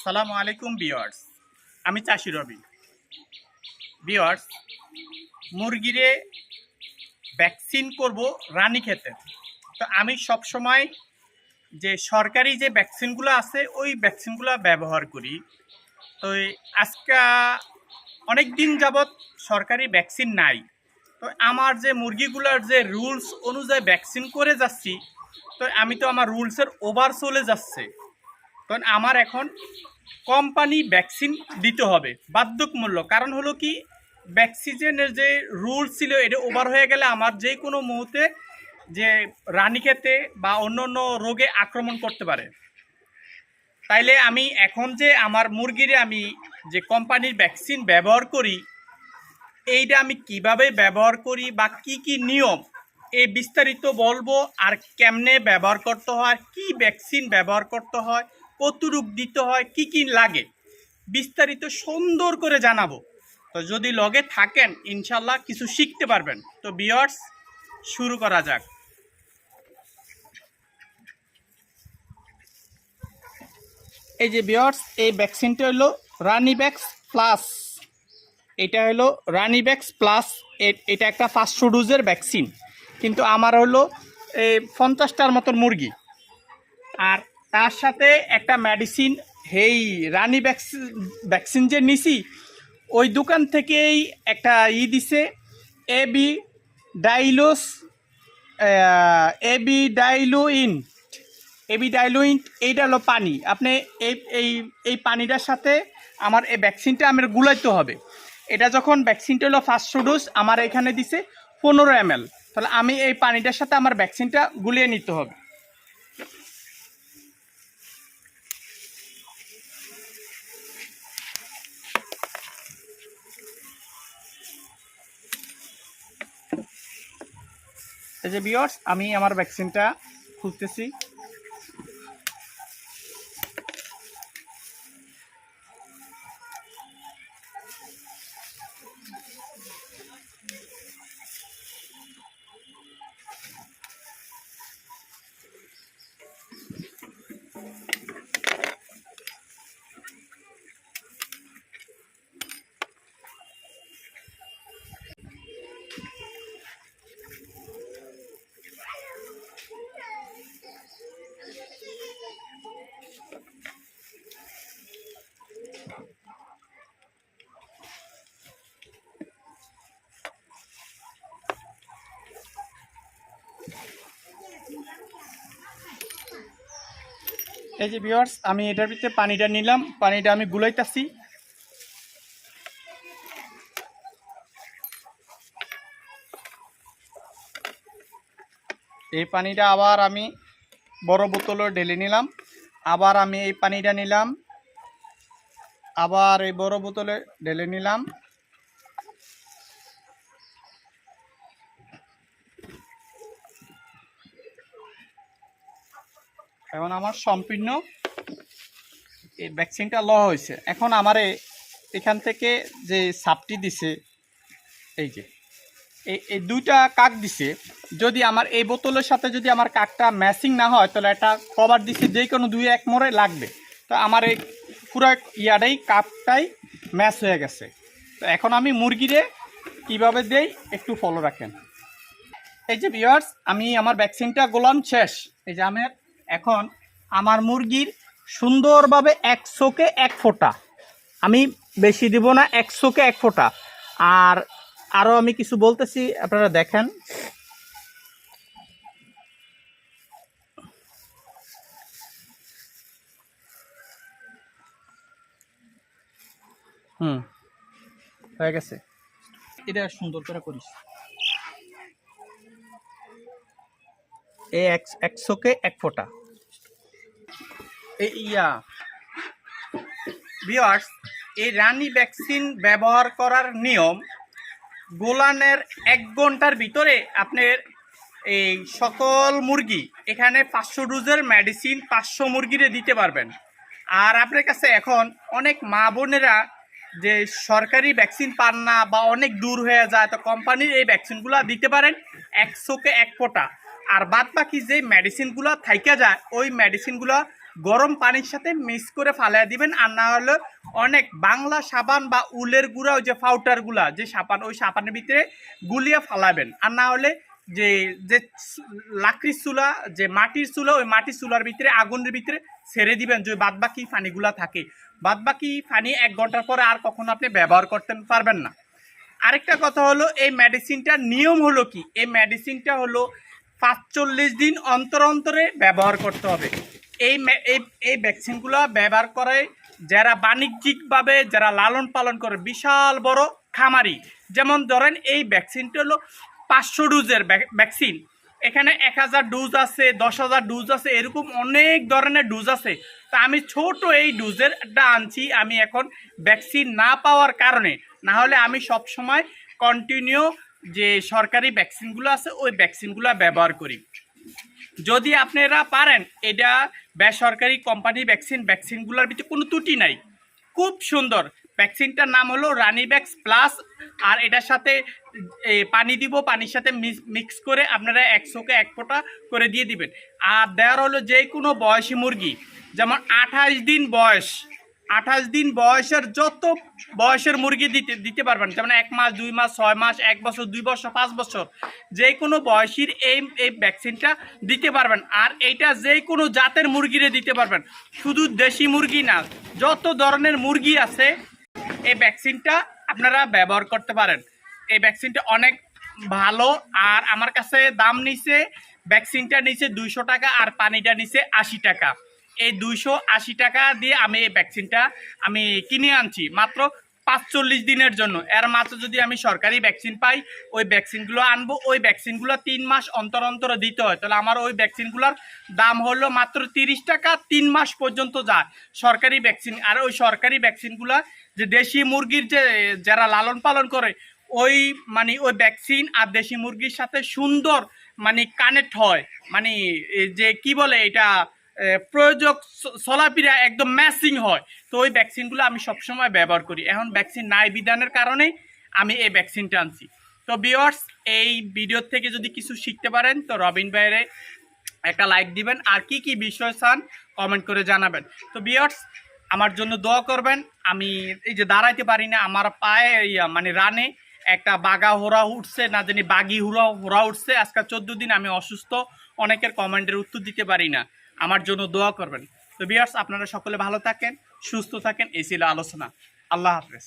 আসসালামু আলাইকুম বিয়ার্স আমি চাষি রবি। বিয়ার্স মুরগিরে ভ্যাকসিন করব রানী খেতে তো আমি সব সময় যে সরকারি যে ভ্যাকসিনগুলো আছে, ওই ভ্যাকসিনগুলো ব্যবহার করি। তো আজকে অনেক দিন যাবৎ সরকারি ভ্যাকসিন নাই। তো আমার যে মুরগিগুলোর যে রুলস অনুযায়ী ভ্যাকসিন করে যাচ্ছি, তো আমি তো আমার রুলসের ওভার চলে যাচ্ছে। তখন আমার এখন কোম্পানি ভ্যাকসিন দিতে হবে। বাধ্যকমূল্য কারণ হলো কি ভ্যাকসিনের যে রুল ছিল, এটা ওভার হয়ে গেলে আমার যে কোনো মুহূর্তে যে রানীক্ষেতে বা অন্য অন্য রোগে আক্রমণ করতে পারে। তাইলে আমি এখন যে আমার মুরগিরে আমি যে কোম্পানির ভ্যাকসিন ব্যবহার করি, এইটা আমি কীভাবে ব্যবহার করি বা কি কি নিয়ম এই বিস্তারিত বলব আর কেমনে ব্যবহার করতে হয়, কি ভ্যাকসিন ব্যবহার করতে হয়, কতটুক দিতে হয়, কি কি লাগে, বিস্তারিত সুন্দর করে জানাব। তো যদি লগে থাকেন, ইনশাল্লাহ কিছু শিখতে পারবেন। তো বিয়ার্স শুরু করা যাক। এই যে বিয়ার্স এই ভ্যাকসিনটা হলো রানিব্যাক্স প্লাস এটা হলো রানিব্যাক্স প্লাস এটা একটা পাঁচশো ডোজের ভ্যাকসিন কিন্তু আমার হলো এই পঞ্চাশটার মতন মুরগি। আর তার সাথে একটা medicine hey Rani vaccine vaccine যে নিছি, ওই দোকান থেকেই একটা ই দিছে এ বি ডাইলোস এবি ডাইলোইন বি ডাইলোইন এইটা হলো পানি। আপনি এই এই এই পানিটার সাথে আমার এই ভ্যাকসিনটা আমার গুলাইতে হবে। এটা যখন ভ্যাকসিনটা হলো ফার্স্ট ডোজ আমার এখানে দিছে পনেরো এম তাহলে আমি এই পানিটার সাথে আমার ভ্যাকসিনটা গুলিয়ে নিতে হবে। এই যে বিয়ার্স আমি আমার ভ্যাকসিনটা খুলতেছি। এই যে বিয়ার্স আমি এটার ভিতরে পানিটা নিলাম, পানিটা আমি গুলাইতাছি। এই পানিটা আবার আমি বড় বোতলে ঢেলে নিলাম, আবার আমি এই পানিটা নিলাম, আবার এই বড় বোতলে ঢেলে নিলাম। এখন আমার সম্পূর্ণ এই ভ্যাকসিনটা ল হয়েছে। এখন আমারে এখান থেকে যে সাপটি দিছে, এই যে, এই দুইটা কাক দিছে। যদি আমার এই বোতলের সাথে যদি আমার কাকটা ম্যাচিং না হয়, তাহলে এটা কভার দিছে যে কোনো দুই এক মোড়ে লাগবে। তো আমার এই পুরো ইয়াটাই, কাকটাই ম্যাচ হয়ে গেছে। তো এখন আমি মুরগিরে কীভাবে দেই একটু ফলো রাখেন। এই যে বিয়ার্স আমি আমার ভ্যাকসিনটা গোলাম শেষ। এই যে আমি এখন আমার মুরগির সুন্দরভাবে একশোকে এক ফোঁটা। আমি বেশি দিব না একশোকে এক ফোঁটা। আর আরও আমি কিছু বলতেছি, আপনারা দেখেন। হুম, হয়ে গেছে। এটা সুন্দর করে করিস। এই এক- একশোকে এক ফোঁটা। এই ইয়া। বিয়ার্স এই রানী ভ্যাকসিন ব্যবহার করার নিয়ম গোলানের এক ঘণ্টার ভিতরে আপনার এই সকল মুরগি, এখানে পাঁচশো ডোজের মেডিসিন পাঁচশো মুরগিরে দিতে পারবেন। আর আপনার কাছে এখন অনেক মা বোনেরা যে সরকারি ভ্যাকসিন পান না বা অনেক দূর হয়ে যায়, তো কোম্পানির এই ভ্যাকসিনগুলো দিতে পারেন একশোকে এক ফোঁটা। আর বাদ বাকি যে মেডিসিনগুলো থাইকা যায়, ওই মেডিসিনগুলো গরম পানির সাথে মিক্স করে ফালিয়ে দিবেন। আর না হলে অনেক বাংলা সাবান বা উলের গুঁড়া, ওই যে পাউডারগুলা যে সাবান, ওই সাবানের ভিতরে গুলিয়ে ফালাবেন। আর না হলে যে যে লাকড়ির চুলা, যে মাটির চুলা, ওই মাটির চুলার ভিতরে, আগুনের ভিতরে ছেড়ে দিবেন, যে বাদ বাকি পানিগুলা থাকে। বাদ বাকি পানি এক ঘণ্টার পরে আর কখনো আপনি ব্যবহার করতে পারবেন না। আরেকটা কথা হলো, এই মেডিসিনটার নিয়ম হলো কি? এই মেডিসিনটা হলো পাঁচচল্লিশ দিন অন্তর অন্তরে ব্যবহার করতে হবে। এই এই ভ্যাকসিনগুলো ব্যবহার করে যারা বাণিজ্যিকভাবে, যারা লালন পালন করে, বিশাল বড় খামারি। যেমন ধরেন, এই ভ্যাকসিনটা হলো পাঁচশো ডোজের ভ্যাকসিন এখানে এক হাজার ডোজ আছে, দশ হাজার ডোজ আছে, এরকম অনেক ধরনের ডোজ আছে। তা আমি ছোট এই ডোজেরটা আনছি, আমি এখন ভ্যাকসিন না পাওয়ার কারণে। না হলে আমি সব সময় কন্টিনিউ যে সরকারি ভ্যাকসিনগুলো আছে, ওই ভ্যাকসিনগুলো ব্যবহার করি। যদি আপনারা পারেন, এটা বেসরকারি কোম্পানি ভ্যাকসিন ভ্যাকসিনগুলোর ভিতরে কোনো ত্রুটি নাই। খুব সুন্দর। ভ্যাকসিনটার নাম হলো রানি রানিব্যাক্স প্লাস আর এটার সাথে পানি দিব, পানির সাথে মিক্স করে আপনারা একশোকে এক ফোঁটা করে দিয়ে দিবেন। আর দেওয়ার হলো যে কোনো বয়সী মুরগি, যেমন আঠাশ দিন বয়স। আঠাশ দিন বয়সের যত বয়সের মুরগি দিতে দিতে পারবেন যেমন এক মাস, দুই মাস, ছয় মাস, এক বছর, দুই বছর, পাঁচ বছর, যে কোনো বয়সীর এই এই ভ্যাকসিনটা দিতে পারবেন। আর এইটা যে কোনো জাতের মুরগিরে দিতে পারবেন। শুধু দেশি মুরগি না, যত ধরনের মুরগি আছে, এই ভ্যাকসিনটা আপনারা ব্যবহার করতে পারেন। এই ভ্যাকসিনটা অনেক ভালো, আর আমার কাছে দাম নিছে, ভ্যাকসিনটা নিচে দুইশো টাকা, আর পানিটা নিচে আশি টাকা। এই দুইশো আশি টাকা দিয়ে আমি এই ভ্যাকসিনটা আমি কিনে আনছি। মাত্র পাঁচচল্লিশ দিনের জন্য। এর মাত্র যদি আমি সরকারি ভ্যাকসিন পাই, ওই ভ্যাকসিনগুলো আনব। ওই ভ্যাকসিনগুলো তিন মাস অন্তর অন্তর দিতে হয়। তাহলে আমার ওই ভ্যাকসিনগুলোর দাম হলো মাত্র তিরিশ টাকা, তিন মাস পর্যন্ত যায়। সরকারি ভ্যাকসিন আর ওই সরকারি ভ্যাকসিনগুলো যে দেশি মুরগির যে, যারা লালন পালন করে, ওই মানে ওই ভ্যাকসিন আর দেশি মুরগির সাথে সুন্দর মানে কানেক্ট হয়। মানে যে কি বলে এটা প্রয়োজক চ- চলাফেরা একদম ম্যাচিং হয়। তো ওই ভ্যাকসিনগুলো আমি সবসময় ব্যবহার করি। এখন ভ্যাকসিন নাই বিধানের কারণে আমি এই ভ্যাকসিনটা আনছি। তো বিয়ার্স এই ভিডিও থেকে যদি কিছু শিখতে পারেন, তো রবিন বাইরে একটা লাইক দিবেন। আর কি কি বিষয় চান কমেন্ট করে জানাবেন। তো বিয়ার্স আমার জন্য দোয়া করবেন। আমি এই যে দাঁড়াইতে পারি না, আমার পায়ে মানে রানে একটা বাগা হোরা উঠছে, না জানি বাগি হুরা হোরা উঠছে। আজকাল চোদ্দ দিন আমি অসুস্থ, অনেকের কমেন্টের উত্তর দিতে পারি না। আমার জন্য দোয়া করবেন। তো বিয়ার্স আপনারা সকলে ভালো থাকেন, সুস্থ থাকেন, এই ছিল আলোচনা। আল্লাহ হাফেজ।